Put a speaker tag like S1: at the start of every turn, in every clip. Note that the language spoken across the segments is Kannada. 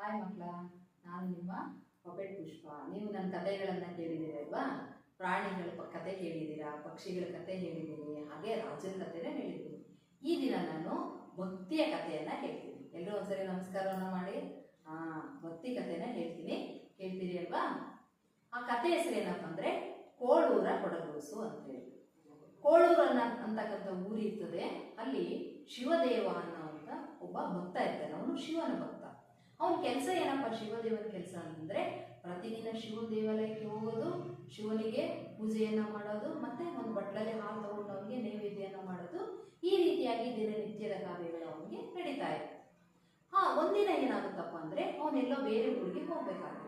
S1: ಹಾಯ್ ಮಕ್ಕಳ. ನಾನು ನಿಮ್ಮ ಪಪೆಟ್ ಪುಷ್ಪ. ನೀವು ನನ್ನ ಕಥೆಗಳನ್ನು ಕೇಳಿದ್ದೀರಲ್ವಾ ಪ್ರಾಣಿಗಳ ಕತೆ ಕೇಳಿದ್ದೀರಾ? ಪಕ್ಷಿಗಳ ಕತೆ ಹೇಳಿದ್ದೀನಿ. ಹಾಗೆ ರಾಜನ ಕಥೆನೇ ಹೇಳಿದ್ದೀನಿ. ಈ ದಿನ ನಾನು ಭಕ್ತಿಯ ಕಥೆಯನ್ನು ಹೇಳ್ತೀನಿ. ಎಲ್ಲರೂ ಒಂದ್ಸರಿ ನಮಸ್ಕಾರವನ್ನು ಮಾಡಿ. ಭಕ್ತಿ ಕಥೆನ ಹೇಳ್ತೀನಿ. ಕೇಳ್ತೀರಿ ಅಲ್ವಾ? ಆ ಕಥೆ ಹೆಸರೇನಪ್ಪ ಅಂದರೆ, ಕೋಳೂರ ಕೊಡಗೂಸು ಅಂತೇಳಿ ಹೇಳಿ. ಕೋಳೂರ ಅಂತಕ್ಕಂಥ ಊರಿರ್ತದೆ. ಅಲ್ಲಿ ಶಿವದೇವ ಅಂತ ಒಬ್ಬ ಭಕ್ತ ಇರ್ತಾನೆ. ಅವನು ಶಿವನ ಭಕ್ತ. ಅವನ ಕೆಲಸ ಏನಪ್ಪ ಶಿವದೇವನ ಕೆಲಸ ಅಂದರೆ ಪ್ರತಿದಿನ ಶಿವ ದೇವಾಲಯಕ್ಕೆ ಹೋಗೋದು, ಶಿವನಿಗೆ ಪೂಜೆಯನ್ನು ಮಾಡೋದು, ಮತ್ತೆ ಒಂದು ಬಟ್ಟಲಲ್ಲಿ ಹಾಲು ತಗೊಂಡು ಅವನಿಗೆ ನೈವೇದ್ಯನ ಮಾಡೋದು, ಈ ರೀತಿಯಾಗಿ ದಿನನಿತ್ಯದ ಕಾರ್ಯಗಳು ಅವನಿಗೆ ನಡೀತಾ ಇದೆ ಹಾ, ಒಂದಿನ ಏನಾಗುತ್ತಪ್ಪ ಅಂದ್ರೆ ಅವನೆಲ್ಲೋ ಬೇರೆ ಊರಿಗೆ ಹೋಗ್ಬೇಕಾಗುತ್ತೆ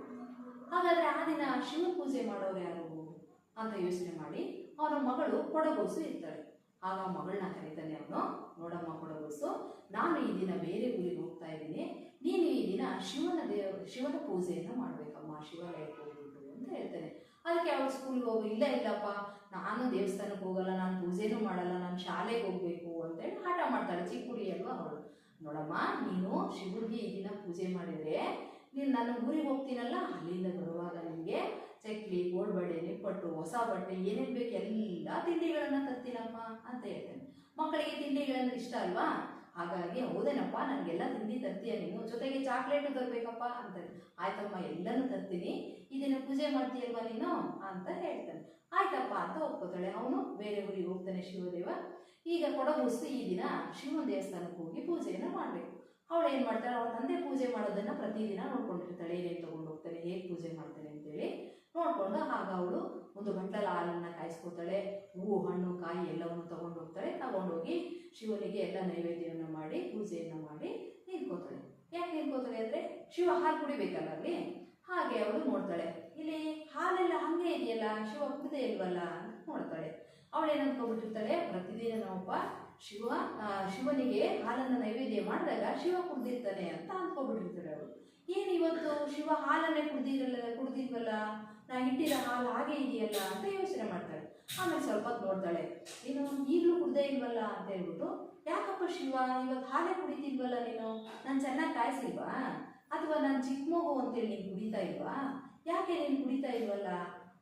S1: ಹಾಗಾದ್ರೆ ಆ ದಿನ ಶಿವ ಪೂಜೆ ಮಾಡೋರು ಯಾರು ಅಂತ ಯೋಚನೆ ಮಾಡಿ, ಅವನ ಮಗಳು ಕೊಡಗೋಸು ಇರ್ತಾಳೆ. ಆಗ ಮಗಳನ್ನ ಕರೀತಾನೆ ಅವನು. ನೋಡಮ್ಮ ಕೊಡಗೋಸು ನಾನು ಈ ದಿನ ಬೇರೆ ಊರಿಗೆ ಹೋಗ್ತಾ ಇದ್ದೀನಿ. ನೀನು ಈ ದಿನ ಶಿವನ ದೇವ, ಶಿವನ ಪೂಜೆಯನ್ನು ಮಾಡಬೇಕಮ್ಮ, ಶಿವಾಲಯಕ್ಕೆ ಹೋಗ್ಬಿಟ್ಟು ಅಂತ ಹೇಳ್ತಾನೆ. ಅದಕ್ಕೆ ಅವಳು ಸ್ಕೂಲ್ಗೆ ಹೋಗು, ಇಲ್ಲ, ಇಲ್ಲಪ್ಪ, ನಾನು ದೇವಸ್ಥಾನಕ್ಕೆ ಹೋಗಲ್ಲ, ನಾನು ಪೂಜೆನೂ ಮಾಡಲ್ಲ, ನಾನು ಶಾಲೆಗೆ ಹೋಗ್ಬೇಕು ಅಂತೇಳಿ ಹಠ ಮಾಡ್ತಾಳೆ. ಚಿಕ್ಕ ಹುಡುಗಿ ಅಲ್ವಾ ಅವಳು. ನೋಡಮ್ಮ, ನೀನು ಶಿವನಿಗೆ ಈ ದಿನ ಪೂಜೆ ಮಾಡಿದ್ರೆ ನೀನು ನನ್ನ ಊರಿಗೆ ಹೋಗ್ತೀನಲ್ಲ? ಅಲ್ಲಿಂದ ಬರುವಾಗ ನಿಮಗೆ ನಿಪ್ಪಟ್ಟು ಹೊಸ ಬಟ್ಟೆ, ಏನೇನು ಬೇಕು ಎಲ್ಲ ತಿಂಡಿಗಳನ್ನ ತರ್ತೀನಪ್ಪ ಅಂತ ಹೇಳ್ತಾನೆ. ಮಕ್ಕಳಿಗೆ ತಿಂಡಿಗಳನ್ನು ಇಷ್ಟ ಅಲ್ವಾ? ಹಾಗಾಗಿ ಹೌದೇನಪ್ಪ ನನಗೆಲ್ಲ ತಿಂಡಿ ತರ್ತೀಯ ನೀನು, ಜೊತೆಗೆ ಚಾಕ್ಲೇಟು ತರಬೇಕಪ್ಪ ಅಂತಾನೆ ಆಯ್ತಮ್ಮ, ಎಲ್ಲನೂ ತರ್ತೀನಿ. ಇದನ್ನ ಪೂಜೆ ಮಾಡ್ತೀಯಲ್ವ ನೀನು ಅಂತ ಹೇಳ್ತಾನೆ. ಆಯ್ತಪ್ಪ ಅಂತ ಒಪ್ಕೋತಾಳೆ. ಅವನು ಬೇರೆ ಊರಿಗೆ ಹೋಗ್ತಾನೆ ಶಿವದೇವ. ಈಗ ಕೊಡಗೂಸು ಈ ದಿನ ಶಿವನ ದೇವಸ್ಥಾನಕ್ಕೆ ಹೋಗಿ ಪೂಜೆಯನ್ನು ಮಾಡಬೇಕು. ಅವಳು ಏನು ಮಾಡ್ತಾಳೆ? ಅವಳ ತಂದೆ ಪೂಜೆ ಮಾಡೋದನ್ನ ಪ್ರತಿದಿನ ನೋಡ್ಕೊಂಡಿರ್ತಾಳೆ. ಏನೇನು ತಗೊಂಡು ಹೋಗ್ತಾನೆ ಹೇಗೆ ಪೂಜೆ ಮಾಡ್ತಾನೆ ಅಂತೇಳಿ. ನೋಡ್ಕೊಂಡು ಆಗ ಅವಳು ಒಂದು ಗಂಟಲ ಹಾಲನ್ನ ಕಾಯಿಸ್ಕೊತಾಳೆ. ಹೂವು, ಹಣ್ಣು, ಕಾಯಿ ಎಲ್ಲವನ್ನು ತಗೊಂಡು ಹೋಗ್ತಾಳೆ. ತಗೊಂಡೋಗಿ ಶಿವನಿಗೆ ಎಲ್ಲ ನೈವೇದ್ಯವನ್ನು ಮಾಡಿ, ಪೂಜೆಯನ್ನು ಮಾಡಿ ನಿಂತ್ಕೋತಾಳೆ. ಯಾಕೆ ನಿಂತ್ಕೋತಾಳೆ ಅಂದರೆ ಶಿವ ಹಾಲು ಕುಡಿಬೇಕಲ್ಲ ಅಲ್ಲಿ? ಹಾಗೆ ಅವಳು ನೋಡ್ತಾಳೆ. ಇಲ್ಲಿ ಹಾಲೆಲ್ಲ ಹಂಗೆ ಇದೆಯಲ್ಲ, ಶಿವ ಕುಡಿದೇ ಇಲ್ವಲ್ಲ ಅಂತ ನೋಡ್ತಾಳೆ. ಅವಳು ಏನು ಅನ್ಕೊಂಡ್ಬಿಟ್ಟಿರ್ತಾಳೆ, ಪ್ರತಿದಿನ ನಾವಪ್ಪ ಶಿವ ಶಿವನಿಗೆ ಹಾಲನ್ನು ನೈವೇದ್ಯ ಮಾಡಿದಾಗ ಶಿವ ಕುಡ್ದಿರ್ತಾನೆ ಅಂತ ಅನ್ಕೊಂಡ್ಬಿಟ್ಟಿರ್ತಾಳೆ ಅವಳು. ಏನು ಇವತ್ತು ಶಿವ ಹಾಲನ್ನೇ ಕುಡ್ದಿರಲ್ಲ, ಕುಡ್ದಿಲ್ವಲ್ಲ? ನಾ ಇಟ್ಟಿರೋ ಹಾಲು ಹಾಗೆ ಇದೆಯಲ್ಲ ಅಂತ ಯೋಚನೆ ಮಾಡ್ತಾಳೆ. ಆಮೇಲೆ ಸ್ವಲ್ಪ ಹೊತ್ತು ನೋಡ್ತಾಳೆ ಏನು ಈಗಲೂ ಕುಡ್ದೇ ಇಲ್ವಲ್ಲ? ಅಂತ ಹೇಳ್ಬಿಟ್ಟು, ಯಾಕಪ್ಪ ಶಿವ ಇವಾಗ ಹಾಲೇ ಕುಡಿತಿಲ್ವಲ್ಲ ನೀನು? ನಾನು ಚೆನ್ನಾಗಿ ಕಾಯಿಸಿಲ್ವಾ? ಅಥವಾ ನಾನು ಚಿಕ್ಕ ಮಗು ಅಂತೇಳಿ ನೀನು ಕುಡಿತಾ ಇಲ್ವಾ? ಯಾಕೆ ನೀನು ಕುಡಿತಾ ಇಲ್ವಲ್ಲ?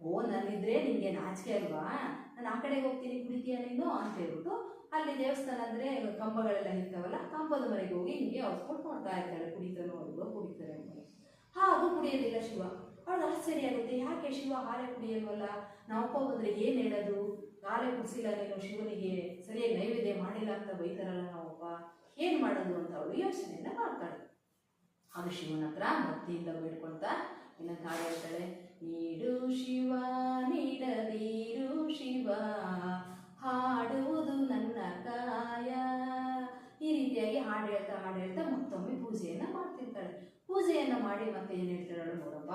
S1: ಓ, ನನ್ನಿದ್ರೆ ನಿನಗೆ ನಾಚಿಕೆ ಅಲ್ವಾ? ನಾನು ಆ ಕಡೆಗೆ ಹೋಗ್ತೀನಿ, ಕುಡಿತೀಯ ನೀನು? ಅಂತ ಹೇಳ್ಬಿಟ್ಟು, ಅಲ್ಲಿ ದೇವಸ್ಥಾನ ಅಂದರೆ ಕಂಬಗಳೆಲ್ಲ ಇರ್ತಾವಲ್ಲ, ಕಂಬದ ಮನೆಗೆ ಹೋಗಿ ಹಿಂಗೆ ಹೊಸ್ಕೊಂಡು ನೋಡ್ತಾ ಇರ್ತಾಳೆ ಕುಡಿತಾನೋ ಅಲ್ವೋ ಕುಡಿತಾರೆ ಹಾಗೂ ಕುಡಿಯೋದಿಲ್ಲ ಶಿವ ಆಶ್ಚರ್ಯ ಆಗುತ್ತೆ ಯಾಕೆ ಶಿವ ಹಾಲೆ ಕುಡಿಯಲ್ವಲ್ಲ? ನಾವಪ್ಪ ಬಂದ್ರೆ ಏನು ಹೇಳೋದು? ಹಾಲೆ ಕುಡಿಸಿಲ್ಲ ನೀನು, ಶಿವನಿಗೆ ಸರಿಯಾಗಿ ನೈವೇದ್ಯ ಮಾಡಿಲ್ಲ ಅಂತ ಬೈತಾರಲ್ಲ ನಾವಪ್ಪ ಏನು ಮಾಡೋದು ಅಂತ ಅವಳು ಯೋಚನೆಯನ್ನ ಮಾಡ್ತಾಳೆ. ಆಗ ಶಿವನ ಹತ್ರ ಭಕ್ತಿಯಿಂದ ಬೇಡ್ಕೊಳ್ತಾ, ಇನ್ನ ಕಾಯಿ ಹೇಳ್ತಾಳೆ, ನೀಡು ಶಿವ, ನೀಡದೀರು ಶಿವ, ಹಾಡುವುದು ನನ್ನ ಕಾಯ ಈ ರೀತಿಯಾಗಿ ಹಾಡು ಹೇಳ್ತಾ ಹಾಡು ಹೇಳ್ತಾ ಮತ್ತೊಮ್ಮೆ ಪೂಜೆಯನ್ನ ಮಾಡ್ತಿರ್ತಾಳೆ ಪೂಜೆಯನ್ನ ಮಾಡಿ ಮತ್ತೆ ಏನು ಹೇಳ್ತಾಳೆ ನೋಡಪ್ಪ,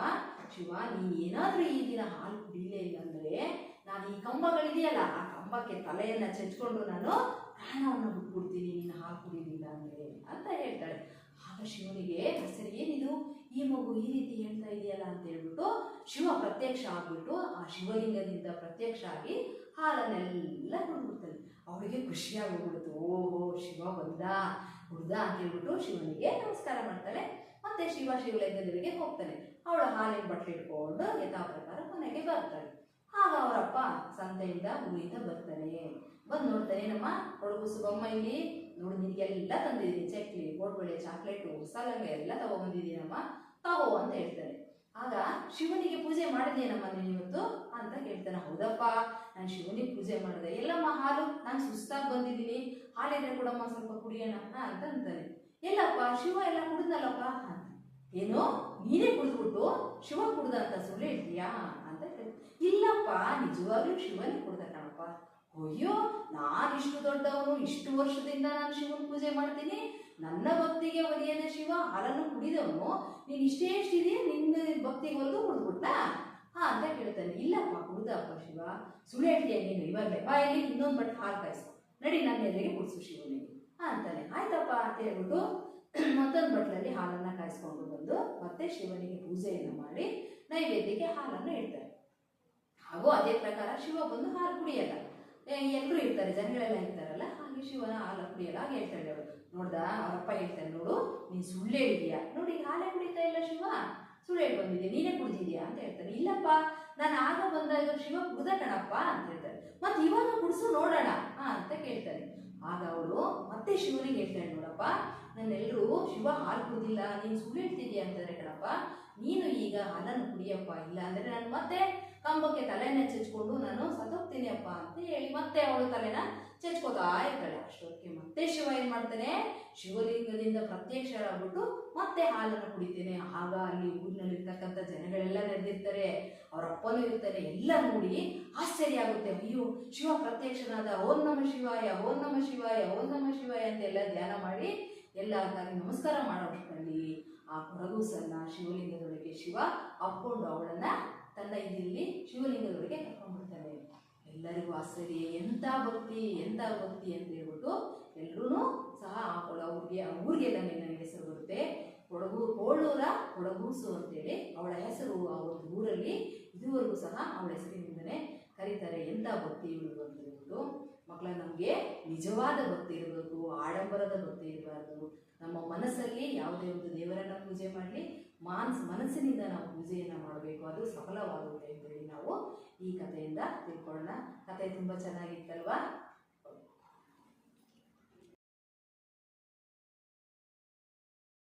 S1: ಶಿವ ನೀನು ಏನಾದ್ರೂ ಈ ದಿನ ಹಾಲು ಕುಡಿಲೇ ಇಲ್ಲ ಅಂದ್ರೆ ನಾನು ಈ ಕಂಬಗಳಿದೆಯಲ್ಲ, ಆ ಕಂಬಕ್ಕೆ ತಲೆಯನ್ನ ಚಚ್ಕೊಂಡು ನಾನು ಪ್ರಾಣವನ್ನು ಬಿಟ್ಬಿಡ್ತೀನಿ, ನೀನು ಹಾಲು ಕುಡಿಲಿಲ್ಲ ಅಂದರೆ ಅಂತ ಹೇಳ್ತಾಳೆ. ಆಗ ಶಿವನಿಗೆ ಸರಿ ಏನಿದು? ಈ ಮಗು ಈ ರೀತಿ ಹೇಳ್ತಾ ಇದೆಯಲ್ಲ ಅಂತ ಹೇಳ್ಬಿಟ್ಟು ಶಿವ ಪ್ರತ್ಯಕ್ಷ ಆಗ್ಬಿಟ್ಟು ಆ ಶಿವಲಿಂಗದಿಂದ ಪ್ರತ್ಯಕ್ಷ ಆಗಿ ಹಾಲನ್ನೆಲ್ಲ ಕುಡ್ಬಿಡ್ತಾನೆ ಅವಳಿಗೆ ಖುಷಿಯಾಗಿ ಹೋಗ್ಬಿಡ್ತು ಓಹೋ, ಶಿವ ಬಂದ, ಹುಡ್ದ ಅಂತ ಹೇಳ್ಬಿಟ್ಟು ಶಿವನಿಗೆ ನಮಸ್ಕಾರ ಮಾಡ್ತಾಳೆ. ಮತ್ತೆ ಶಿವ ಶಿವಲಿಂಗದವರಿಗೆ ಹೋಗ್ತಾನೆ ಅವಳು ಹಾಲಿನ ಬಟ್ಟೆ ಇಟ್ಕೊಂಡು ಯಥಾ ಪ್ರಕಾರ ಮನೆಗೆ ಬರ್ತಾಳೆ. ಆಗ ಅವರಪ್ಪ ಸಂತೆಯಿಂದ ಊರಿಂದ ಬರ್ತಾನೆ. ಬಂದು ನೋಡ್ತಾನೆ ನಮ್ಮ ಹುಡುಗು ಸುಗಮ್ಮ ಇಲ್ಲಿ? ನೋಡು, ನಿನಗೆಲ್ಲ ತಂದಿದ್ದೀನಿ. ಚಕ್ಲಿ ಬೋಟ್ಬಳೆ ಚಾಕ್ಲೇಟು ಸಲಂಗ ಎಲ್ಲ ತಗೊಬಂದಿದ್ದೀನಮ್ಮ ತಗೋ ಅಂತ ಹೇಳ್ತಾನೆ. ಆಗ ಶಿವನಿಗೆ ಪೂಜೆ ಮಾಡಿದೇನಮ್ಮ ನೀನು ಇವತ್ತು? ಅಂತ ಕೇಳ್ತಾನೆ. ಹೌದಪ್ಪ, ನಾನು ಶಿವನಿಗೆ ಪೂಜೆ ಮಾಡಿದೆ. ಎಲ್ಲಮ್ಮ ಹಾಲು? ನಾನು ಸುಸ್ತಾಗಿ ಬಂದಿದ್ದೀನಿ. ಹಾಲಿದ್ರೆ ಕೂಡಮ್ಮ ಸ್ವಲ್ಪ ಕುಡಿಯೋಣ. ಅಂತ ಅಂತಾನೆ. ಶಿವ ಎಲ್ಲ ಕುಡಿದ್ನಲ್ಲಪ್ಪ ಏನೋ ನೀನೇ ಕುಡಿದ್ಬಿಟ್ಟು ಶಿವ ಕುಡ್ದ ಅಂತ ಸುಳ್ಳು ಹೇಳ್ತೀಯಾ ಅಂತ ಕೇಳ್ತಾನೆ. ಇಲ್ಲಪ್ಪ, ನಿಜವಾಗ್ಲೂ ಶಿವನೇ ಕುಡ್ದ ಕಣಪ್ಪ. ಅಯ್ಯೋ, ನಾನು ಇಷ್ಟು ದೊಡ್ಡವನು, ಇಷ್ಟು ವರ್ಷದಿಂದ ನಾನು ಶಿವನ ಪೂಜೆ ಮಾಡ್ತೀನಿ. ನನ್ನ ಭಕ್ತಿಗೆ ಒಲಿಯದ ಶಿವ ಹಾಲನ್ನು ಕುಡಿದವನು. ನೀನು ಇಷ್ಟೇ ಇಷ್ಟಿದೆಯಾ, ನಿನ್ನ ಭಕ್ತಿಗೆ ಒಲಿದು ಕುಡಿದ್ಬಿಟ್ಟ ಹಾ ಅಂತ ಕೇಳ್ತಾನೆ. ಇಲ್ಲಪ್ಪ, ಕುಡ್ದಪ್ಪ ಶಿವ. ಸುಳ್ಳು ಹೇಳ್ತೀಯ ನೀನು? ಇವಾಗಲೇ ಬಾ ಇಲ್ಲಿ ಇನ್ನೊಂದು ಬಟ್ ಹಾಲು ಕಾಯಿಸು. ನಡಿ ನನ್ನ ಎದುರಿಗೆ ಕುಡಿಸು ಶಿವನಿಗೆ. ಹಾ ಅಂತಾನೆ. ಆಯ್ತಪ್ಪ ಅಂತ ಹೇಳ್ಬಿಟ್ಟು ಮತ್ತೊಂದು ಬಟ್ಲಲ್ಲಿ ಹಾಲನ್ನು ಕಾಯಿಸ್ಕೊಂಡು ಬಂದು ಮತ್ತೆ ಶಿವನಿಗೆ ಪೂಜೆಯನ್ನು ಮಾಡಿ ನೈವೇದ್ಯಕ್ಕೆ ಹಾಲನ್ನು ಇಡ್ತಾರೆ. ಹಾಗೂ ಅದೇ ಪ್ರಕಾರ ಶಿವ ಬಂದು ಹಾಲು ಕುಡಿಯಲ್ಲ. ಎಲ್ಲರೂ ಇರ್ತಾರೆ, ಜನಗಳೆಲ್ಲ ಇರ್ತಾರಲ್ಲ, ಹಾಗೆ ಶಿವನ ಹಾಲು ಕುಡಿಯಲ್ಲ ಹಾಗೆ ಹೇಳ್ತಾರೆ ಅವರು. ನೋಡ್ದ, ಅವರಪ್ಪ ಹೇಳ್ತಾರೆ ನೋಡು, ನೀನು ಸುಳ್ಳು ಹೇಳಿದ್ಯಾ? ನೋಡಿ, ಹಾಲೇ ಕುಡಿತಾ ಇಲ್ಲ ಶಿವ. ಸುಳ್ಳು ಹೇಳಿ ಬಂದಿದ್ಯಾ? ನೀನೇ ಕುಡಿದಿದ್ಯಾ? ಅಂತ ಹೇಳ್ತಾರೆ. ಇಲ್ಲಪ್ಪ, ನಾನು ಆಗ ಬಂದಾಗ ಶಿವ ಕುಡ್ದ ಕಣಪ್ಪ ಅಂತ ಹೇಳ್ತಾರೆ. ಮತ್ತೆ ಇವಾಗ ಕುಡಿಸು ನೋಡೋಣ ಅಂತ ಕೇಳ್ತಾರೆ. ಆಗ ಅವಳು ಮತ್ತೆ ಶಿವನಿಗೆ ಹೇಳ್ತಾಳೆ ನೋಡಪ್ಪ ನನ್ನೆಲ್ಲರೂ ಶಿವ ಹಾಲು ಕುಡಿದಿಲ್ಲ ನೀನು ಸುಳ್ಳು ಹೇಳ್ತಿದ್ಯಾ ಅಂತಾರೆ ಕಣಪ್ಪ. ನೀನು ಈಗ ಹಾಲನ್ನು ಕುಡಿಯಪ್ಪ, ಇಲ್ಲ ಅಂದ್ರೆ ನಾನು ಮತ್ತೆ ಕಂಬಕ್ಕೆ ತಲೆನ ಚೆಚ್ಕೊಂಡು ನಾನು ಸತ್ತೋಗ್ತೀನಿ ಅಪ್ಪ ಅಂತ ಹೇಳಿ ಮತ್ತೆ ಅವಳು ತಲೆನ ಚಚ್ಕೋತಾ ಇರ್ತಾಳೆ. ಅಷ್ಟೊತ್ತಿಗೆ ಮತ್ತೆ ಶಿವ ಏನು ಮಾಡ್ತಾನೆ? ಶಿವಲಿಂಗದಿಂದ ಪ್ರತ್ಯಕ್ಷರಾಗ್ಬಿಟ್ಟು ಮತ್ತೆ ಹಾಲನ್ನು ಕುಡಿತೇನೆ. ಆಗ ಅಲ್ಲಿ ಊರಿನಲ್ಲಿರ್ತಕ್ಕಂಥ ಜನಗಳೆಲ್ಲ ನೆರೆದಿರ್ತಾರೆ. ಅವ್ರ ಅಪ್ಪನೂ ಇರ್ತಾರೆ. ಎಲ್ಲ ನೋಡಿ ಆಶ್ಚರ್ಯ ಆಗುತ್ತೆ. ಅಯ್ಯೋ, ಶಿವ ಪ್ರತ್ಯಕ್ಷನಾದ ಓಂ ನಮ ಶಿವಾಯ, ಓಂ ನಮ ಶಿವಾಯ, ಓಂ ನಮ ಶಿವಾಯ ಅಂತ ಎಲ್ಲ ಧ್ಯಾನ ಮಾಡಿ ಎಲ್ಲ ತಾಗಿ ನಮಸ್ಕಾರ ಮಾಡೋಷ್ಟರಲ್ಲಿ ಆ ಕೊರಗೂಸನ್ನ ಶಿವಲಿಂಗದೊಳಗೆ ಶಿವ, ಅಪ್ಕೊಂಡು ಅವಳನ್ನ ತನ್ನ ಇದಿಲ್ಲಿ ಶಿವಲಿಂಗದೊಳಗೆ ಕರ್ಕೊಂಡ್ಬಿಡ್ತಾನೆ ಎಲ್ಲರಿಗೂ ಆಶ್ಚರ್ಯ ಎಂಥ ಭಕ್ತಿ ಎಂಥ ಭಕ್ತಿ ಅಂತ ಹೇಳ್ಬಿಟ್ಟು ಎಲ್ಲರೂ ಸಹ ಆ ಕೊಳ ಊರಿಗೆ, ಆ ಊರಿಗೆಲ್ಲ ನನ್ನ ಹೆಸರು ಬರುತ್ತೆ. ಕೊಡಗು ಕೋಳೂರ ಕೊಡಗೂಸು ಅಂತೇಳಿ ಅವಳ ಹೆಸರು ಆ ಒಂದು ಊರಲ್ಲಿ ಇದುವರೆಗೂ ಸಹ ಅವಳ ಹೆಸರಿನಿಂದನೇ ಕರೀತಾರೆ. ಎಂಥ ಭಕ್ತಿ ಇವಳು ಅಂತ ಹೇಳ್ಬಿಟ್ಟು. ಮಕ್ಕಳ ನಮಗೆ ನಿಜವಾದ ಭಕ್ತಿ ಇರಬೇಕು, ಆಡಂಬರದ ಭಕ್ತಿ ಇರಬಾರ್ದು. ನಮ್ಮ ಮನಸ್ಸಲ್ಲಿ ಯಾವುದೇ ಒಂದು ದೇವರನ್ನ ಪೂಜೆ ಮಾಡಲಿ, ಮಾನ್ಸ್, ಮನಸ್ಸಿನಿಂದ ನಾವು ಪೂಜೆಯನ್ನು ಮಾಡಬೇಕು. ಅದು ಸಫಲವಾಗುತ್ತೆ ಅಂತೇಳಿ ನಾವು ಈ ಕಥೆಯಿಂದ ತಿಳ್ಕೊಳ್ಳೋಣ. ಕತೆ ತುಂಬ ಚೆನ್ನಾಗಿತ್ತಲ್ವಾ?